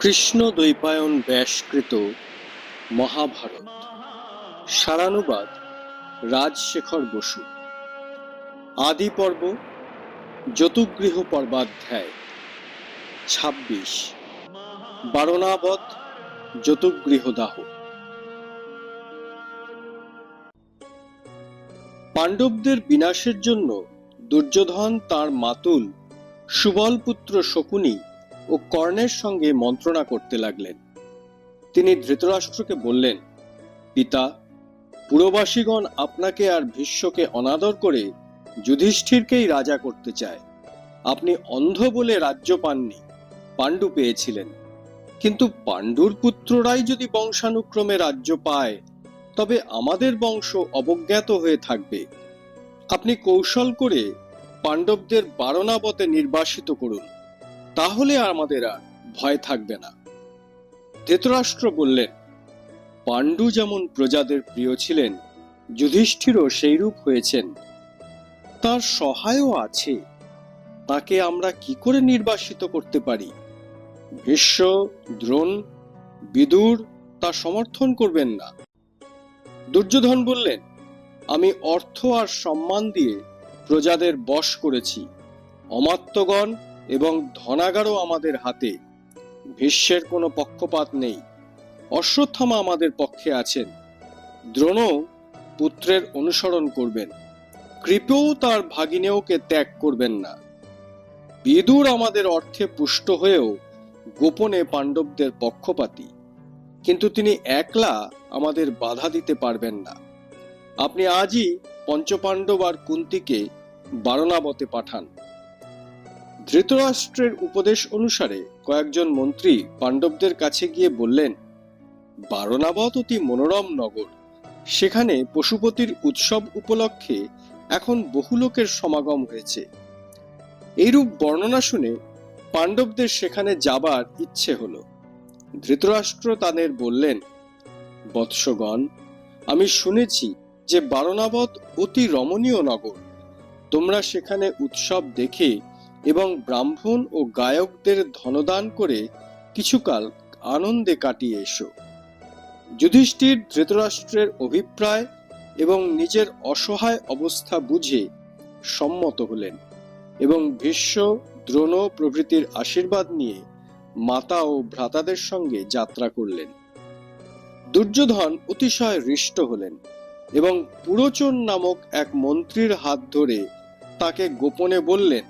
কৃষ্ণ দ্বৈপায়ন ব্যাসকৃত মহাভারত। সারানুবাদ রাজশেখর বসু। আদি পর্ব যতুগৃহ পর্বাধ্যায়। ছাব্বিশ। বারণাবত যতুগৃহদাহ পাণ্ডবদের বিনাশের জন্য দুর্যোধন তার মাতুল, সুবলপুত্র শকুনি ও কর্ণের সঙ্গে মন্ত্রণা করতে লাগলেন। তিনি ধৃতরাষ্ট্রকে বললেন, পিতা, পুরবাসীগণ আপনাকে আর ভীষ্মকে অনাদর করে যুধিষ্ঠিরকেই রাজা করতে চায়। আপনি অন্ধ বলে রাজ্য পাননি, পাণ্ডু পেয়েছিলেন। কিন্তু পাণ্ডুর পুত্ররাই যদি বংশানুক্রমে রাজ্য পায় তবে আমাদের বংশ অবজ্ঞাত হয়ে থাকবে। আপনি কৌশল করে পাণ্ডবদের বারণাবতে নির্বাসিত করুন, তাহলে আমাদের আর ভয় থাকবে না। ধৃতরাষ্ট্র বললেন, পাণ্ডু যেমন প্রজাদের প্রিয় ছিলেন, যুধিষ্ঠিরও সেইরূপ হয়েছেন। তার সহায়ও আছে। তাকে আমরা কি করে নির্বাসিত করতে পারি? ভীষ্ম, দ্রোণ, বিদুর তা সমর্থন করবেন না। দুর্যোধন বললেন, আমি অর্থ আর সম্মান দিয়ে প্রজাদের বশ করেছি। অমাত্যগণ এবং ধনাগারও আমাদের হাতে। ভীষ্মের কোনো পক্ষপাত নেই। অশ্বত্থামা আমাদের পক্ষে আছেন। দ্রোণ পুত্রের অনুসরণ করবেন। কৃপেও তার ভাগিনেওকে ত্যাগ করবেন না। বিদুর আমাদের অর্থে পুষ্ট হয়েও গোপনে পাণ্ডবদের পক্ষপাতী। কিন্তু তিনি একলা আমাদের বাধা দিতে পারবেন না। আপনি আজই পঞ্চপাণ্ডব আর কুন্তিকে বারণাবতে পাঠান। ধৃতরাষ্ট্রের উপদেশ অনুসারে কয়েকজন মন্ত্রী পাণ্ডবদের কাছে গিয়ে বললেন বারণাবত অতি মনোরম নগর। সেখানে পশুপতির উৎসব উপলক্ষে এখন বহু লোকের সমাগম হয়েছে। এইরূপ বর্ণনা শুনে পাণ্ডবদের সেখানে যাবার ইচ্ছে হলো। ধৃতরাষ্ট্র তাদের বললেন, বৎসগণ, আমি শুনেছি যে বারণাবত অতি রমণীয় নগর। তোমরা সেখানে উৎসব দেখে এবং ব্রাহ্মণ ও গায়কদের ধনদান করে কিছুকাল আনন্দে কাটিয়ে এসো। যুধিষ্ঠির ধৃতরাষ্ট্রের অভিপ্রায় এবং নিজের অসহায় অবস্থা বুঝে সম্মত হলেন এবং ভীষ্ম, দ্রোণ প্রভৃতির আশীর্বাদ নিয়ে মাতা ও ভ্রাতাদের সঙ্গে যাত্রা করলেন। দুর্যোধন অতিশয় হৃষ্ট হলেন এবং পুরোচন নামক এক মন্ত্রীর হাত ধরে তাকে গোপনে বললেন,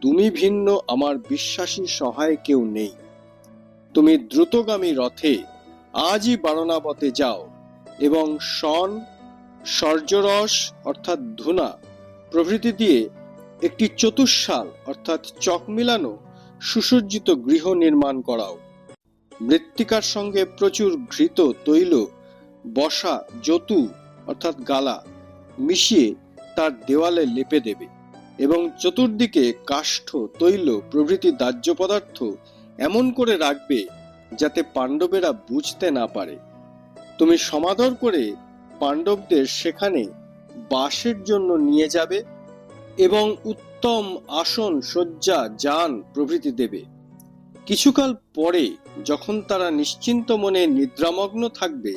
তুমি ভিন্ন, আমার বিশ্বাসী সহায় কেউ নেই। তুমি দ্রুতগামী রথে আজই বারণাবতে যাও এবং শন সর্যরস অর্থাৎ ধুনা প্রভৃতি দিয়ে একটি চতুষ্শাল অর্থাৎ চক মিলানো সুসজ্জিত গৃহ নির্মাণ করাও। মৃত্তিকার সঙ্গে প্রচুর ঘৃত, তৈল, বসা, যতু, অর্থাৎ গালা মিশিয়ে তার দেওয়ালে লেপে দেবে এবং চতুর্দিকে কাষ্ঠ, তৈল, প্রভৃতি দাহ্য পদার্থ এমন করে রাখবে যাতে পাণ্ডবেরা বুঝতে না পারে। তুমি সমাদর করে পাণ্ডবদের সেখানে বাসের জন্য নিয়ে যাবে এবং উত্তম আসন, শয্যা, যান প্রভৃতি দেবে। কিছুকাল পরে যখন তারা নিশ্চিন্ত মনে নিদ্রামগ্ন থাকবে,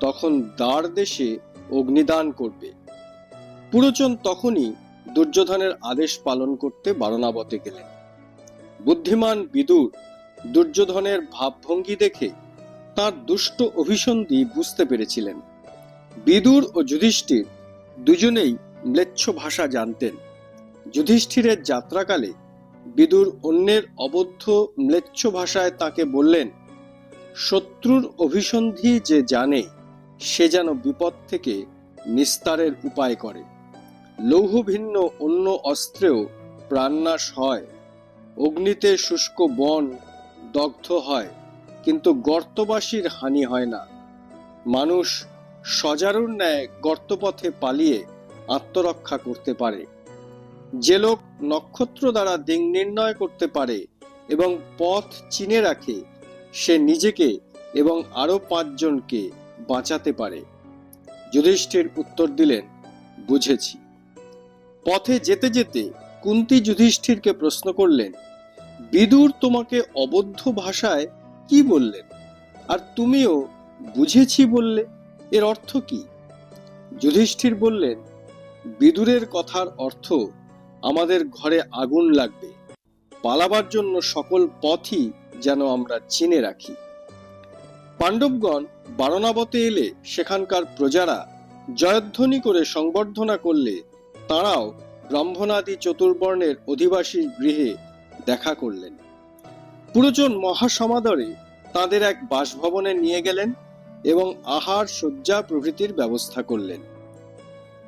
তখন দ্বার দেশে অগ্নিদান করবে। পুরোচন তখনই দুর্যোধনের আদেশ পালন করতে বারণাবতে গেলেন। বুদ্ধিমান বিদুর দুর্যোধনের ভাবভঙ্গি দেখে তার দুষ্ট অভিসন্ধি বুঝতে পেরেছিলেন। বিদুর ও যুধিষ্ঠির দুজনেই ম্লেচ্ছ ভাষা জানতেন। যুধিষ্ঠিরের যাত্রাকালে বিদুর অন্যের অবদ্ধ ম্লেচ্ছ ভাষায় তাকে বললেন, শত্রুর অভিসন্ধি যে জানে, সে যেন বিপদ থেকে নিস্তারের উপায় করে। লৌহ ভিন্ন অন্য অস্ত্রেও প্রাণনাশ হয়, অগ্নিতে শুষ্ক বন দগ্ধ হয়, কিন্তু গর্তবাসীর হানি হয় না। মানুষ সজারুর ন্যায় গর্তপথে পালিয়ে আত্মরক্ষা করতে পারে। যে লোক নক্ষত্র দ্বারা দিক নির্ণয় করতে পারে এবং পথ চিনে রাখে, সে নিজেকে এবং আরও পাঁচজনকে বাঁচাতে পারে। যুধিষ্ঠির উত্তর দিলেন, বুঝেছি। পথে যেতে যেতে কুন্তি যুধিষ্ঠিরকে প্রশ্ন করলেন, বিদুর তোমাকে অবদ্ধ ভাষায় কি বললেন? আর তুমিও বুঝেছি বললে, এর অর্থ কি? যুধিষ্ঠির বললেন, বিদুরের কথার অর্থ আমাদের ঘরে আগুন লাগবে। পালাবার জন্য সকল পথই যেন আমরা চিনে রাখি। পাণ্ডবগণ বারণাবতে এলে সেখানকার প্রজারা জয়ধ্বনি করে সংবর্ধনা করলে তাঁরাও ব্রাহ্মণাদি চতুর্বর্ণের অধিবাসীর গৃহে দেখা করলেন। পুরোজন মহাসমাদরে তাদের এক বাসভবনে নিয়ে গেলেন এবং আহার শয্যা প্রভৃতির ব্যবস্থা করলেন।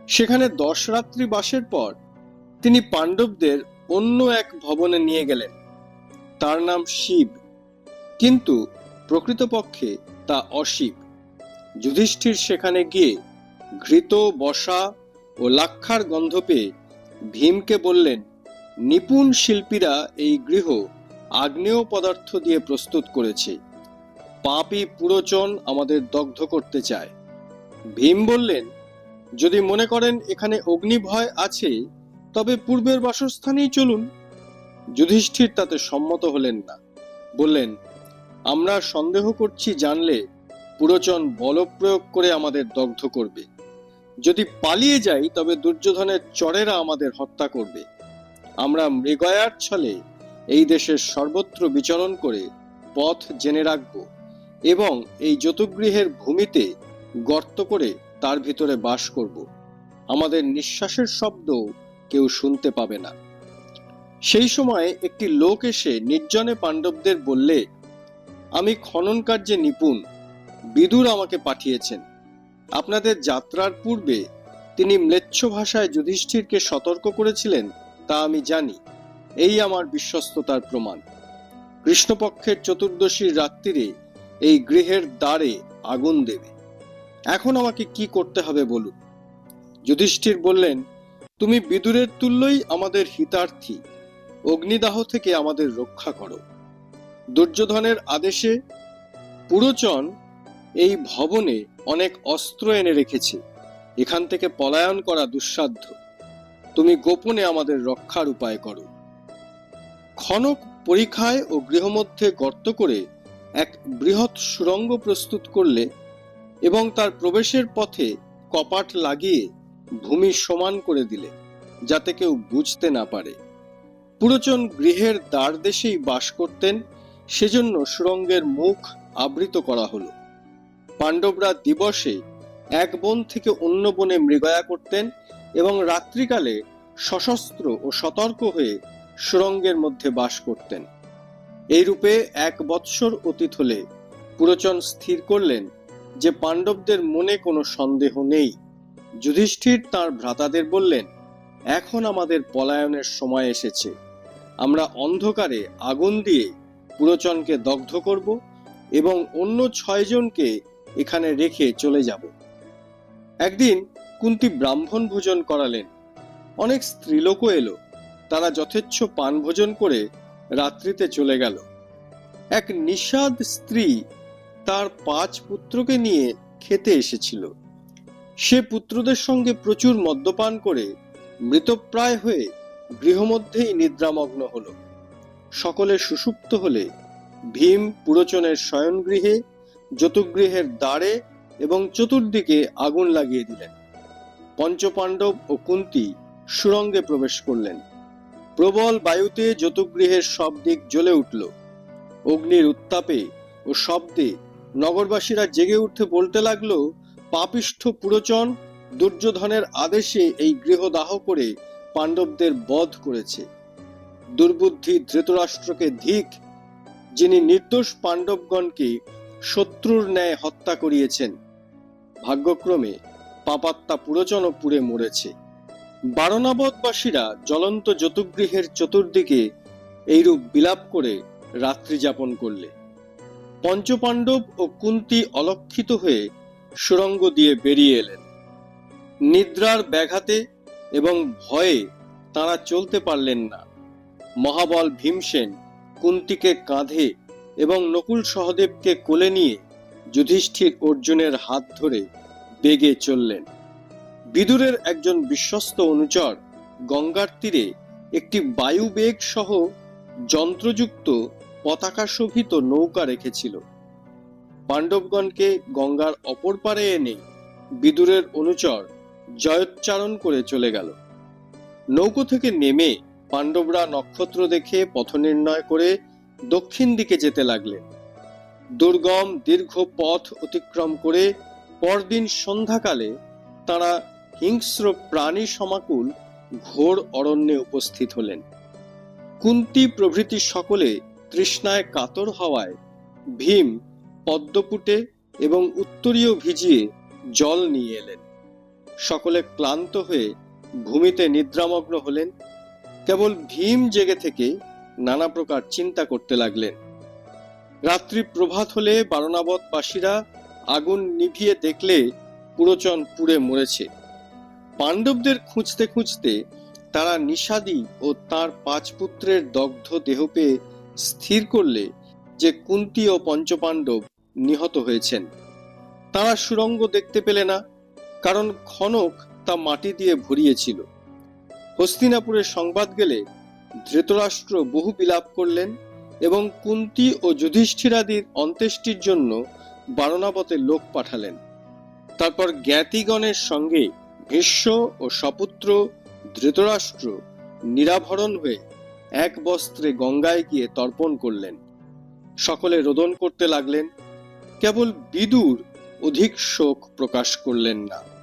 সেখানে দশ রাত্রি বাসের পর তিনি পাণ্ডবদের অন্য এক ভবনে নিয়ে গেলেন। তার নাম শিব। কিন্তু প্রকৃতপক্ষে তা অশিব। যুধিষ্ঠির সেখানে গিয়ে ঘৃত, বসা ও লাক্ষার গন্ধ পেয়ে ভীমকে বললেন, নিপুণ শিল্পীরা এই গৃহ আগ্নেয় পদার্থ দিয়ে প্রস্তুত করেছে। পাপি পুরোচন আমাদের দগ্ধ করতে চায়। ভীম বললেন, যদি মনে করেন এখানে অগ্নিভয় আছে তবে পূর্বের বাসস্থানেই চলুন। যুধিষ্ঠির তাতে সম্মত হলেন না। বললেন, আমরা সন্দেহ করছি জানলে পুরোচন বলপ্রয়োগ করে আমাদের দগ্ধ করবে। যদি পালিয়ে যাই, তবে দুর্যোধনের চরেরা আমাদের হত্যা করবে। আমরা মৃগয়ার ছলে এই দেশের সর্বত্র বিচরণ করে পথ জেনে রাখব এবং এই যতুগৃহের ভূমিতে গর্ত করে তার ভিতরে বাস করব। আমাদের নিঃশ্বাসের শব্দ কেউ শুনতে পাবে না। সেই সময় একটি লোক এসে নির্জনে পাণ্ডবদের বললে, আমি খনন কার্যে নিপুণ। বিদুর আমাকে পাঠিয়েছেন। আপনাদের যাত্রার পূর্বে তিনি ম্লেচ্ছ ভাষায় যুধিষ্ঠিরকে সতর্ক করেছিলেন, তা আমি জানি। এই আমার বিশ্বস্ততার প্রমাণ। কৃষ্ণপক্ষের চতুর্দশীর রাত্রিরে এই গৃহের দ্বারে আগুন দেবে। এখন আমাকে কি করতে হবে বলুন? যুধিষ্ঠির বললেন তুমি বিদুরের তুল্যই আমাদের হিতার্থী। অগ্নিদাহ থেকে আমাদের রক্ষা করো। দুর্যোধনের আদেশে পুরোচন এই ভবনে অনেক অস্ত্র এনে রেখেছে। এখান থেকে পলায়ন করা দুঃসাধ্য। তুমি গোপনে আমাদের রক্ষার উপায় করো। খনক পরীক্ষায় ও গৃহমধ্যে গর্ত করে এক বৃহৎ সুরঙ্গ প্রস্তুত করলে এবং তার প্রবেশের পথে কপাট লাগিয়ে ভূমি সমান করে দিলে, যাতে কেউ বুঝতে না পারে। পুরোচন গৃহের দ্বার দেশেই বাস করতেন, সেজন্য সুরঙ্গের মুখ আবৃত করা হলো। পাণ্ডবরা দিবসে এক বন থেকে অন্য বনে মৃগয়া করতেন এবং রাত্রিকালে সশস্ত্র ও সতর্ক হয়ে সুরঙ্গের মধ্যে বাস করতেন। এইরূপে এক বৎসর অতীত হলে পুরোচন স্থির করলেন যে পাণ্ডবদের মনে কোনো সন্দেহ নেই। যুধিষ্ঠির তার ভ্রাতাদের বললেন, এখন আমাদের পলায়নের সময় এসেছে। আমরা অন্ধকারে আগুন দিয়ে পুরোচনকে দগ্ধ করব এবং অন্য ছয়জনকে এখানে রেখে চলে যাব। একদিন কুন্তি ব্রাহ্মণ ভোজন করালেন। অনেক স্ত্রীলোকও এলো। তারা যথেচ্ছ পান ভোজন করে রাত্রিতে চলে গেল। এক নিষাদ স্ত্রী তার পাঁচ পুত্রকে নিয়ে খেতে এসেছিল। সে পুত্রদের সঙ্গে প্রচুর মদ্যপান করে মৃতপ্রায় হয়ে গৃহমধ্যেই নিদ্রামগ্ন হল। সকলে সুষুপ্ত হলে ভীম পুরোচনের শয়নগৃহে, যতুগৃহের দ্বারে এবং চতুর্দিকে আগুন লাগিয়ে দিলেন। পঞ্চপাণ্ডব ও কুন্তি সুরঙ্গে প্রবেশ করলেন। প্রবল বায়ুতে যতুগৃহের সব দিক জ্বলে উঠল। অগ্নির উত্তাপে ও শব্দে নগরবাসীরা জেগে উঠতে বলতে লাগল পাপিষ্ঠ পুরোচন দুর্যোধনের আদেশে এই গৃহ দাহ করে পাণ্ডবদের বধ করেছে। দুর্বুদ্ধি ধৃতরাষ্ট্রকে ধিক, যিনি নির্দোষ পাণ্ডবগণকে শত্রুর ন্যায় হত্যা করিয়েছেন। ভাগ্যক্রমে পাপাত্তা পুরোচনও পুড়ে মরেছে। বারণাবতবাসীরা জ্বলন্ত যতুগৃহের চতুর্দিকে এইরূপ বিলাপ করে রাত্রি যাপন করলে। পঞ্চপাণ্ডব ও কুন্তি অলক্ষিত হয়ে সুরঙ্গ দিয়ে বেরিয়ে এলেন। নিদ্রার ব্যাঘাতে এবং ভয়ে তারা চলতে পারলেন না। মহাবল ভীমসেন কুন্তিকে কাঁধে এবং নকুল সহদেবকে কোলে নিয়ে যুধিষ্ঠির অর্জুনের হাত ধরে বেগে চললেন। বিদুরের একজন বিশ্বস্ত অনুচর গঙ্গার তীরে একটি বায়ুবেগ সহ যন্ত্রযুক্ত পতাকা শোভিত নৌকা রেখেছিল। পাণ্ডবগণকে গঙ্গার অপর পারে এনে বিদুরের অনুচর জয়োচ্চারণ করে চলে গেল। নৌকো থেকে নেমে পাণ্ডবরা নক্ষত্র দেখে পথ নির্ণয় করে দক্ষিণ দিকে যেতে লাগলেন। দুর্গম দীর্ঘ পথ অতিক্রম করে পরদিন সন্ধ্যাকালে তারা হিংস্র প্রাণী সমাকুল ঘোর অরণ্যে উপস্থিত হলেন। কুন্তি প্রভৃতি সকলে তৃষ্ণায় কাতর হওয়ায় ভীম পদ্মপুটে এবং উত্তরীয় ভিজিয়ে জল নিয়ে এলেন। সকলে ক্লান্ত হয়ে ভূমিতে নিদ্রামগ্ন হলেন। কেবল ভীম জেগে থেকে নানা প্রকার চিন্তা করতে লাগলেন। রাত্রি প্রভাত হলে বারণাবতবাসীরা আগুন নিভিয়ে দেখলে পুরোচন পুড়ে মরেছে। পাণ্ডবদের খুঁজতে খুঁজতে তারা নিষাদি ও তার পাঁচ পুত্রের দগ্ধ দেহ পেয়ে স্থির করলে যে কুন্তি ও পঞ্চপাণ্ডব নিহত হয়েছেন। তারা সুরঙ্গ দেখতে পেলে না, কারণ খনক তা মাটি দিয়ে ভরিয়েছিল। হস্তিনাপুরের সংবাদ গেলে ধৃতরাষ্ট্র বহু বিলাপ করলেন এবং কুন্তি ও যুধিষ্ঠিরাদির অন্ত্যেষ্টির জন্য বারণাবতে লোক পাঠালেন। তারপর জ্ঞাতিগণের সঙ্গে ভীষ্ম ও সপুত্র ধৃতরাষ্ট্র নিরাভরণ হয়ে এক বস্ত্রে গঙ্গায় গিয়ে তর্পণ করলেন। সকলে রোদন করতে লাগলেন। কেবল বিদুর অধিক শোক প্রকাশ করলেন না।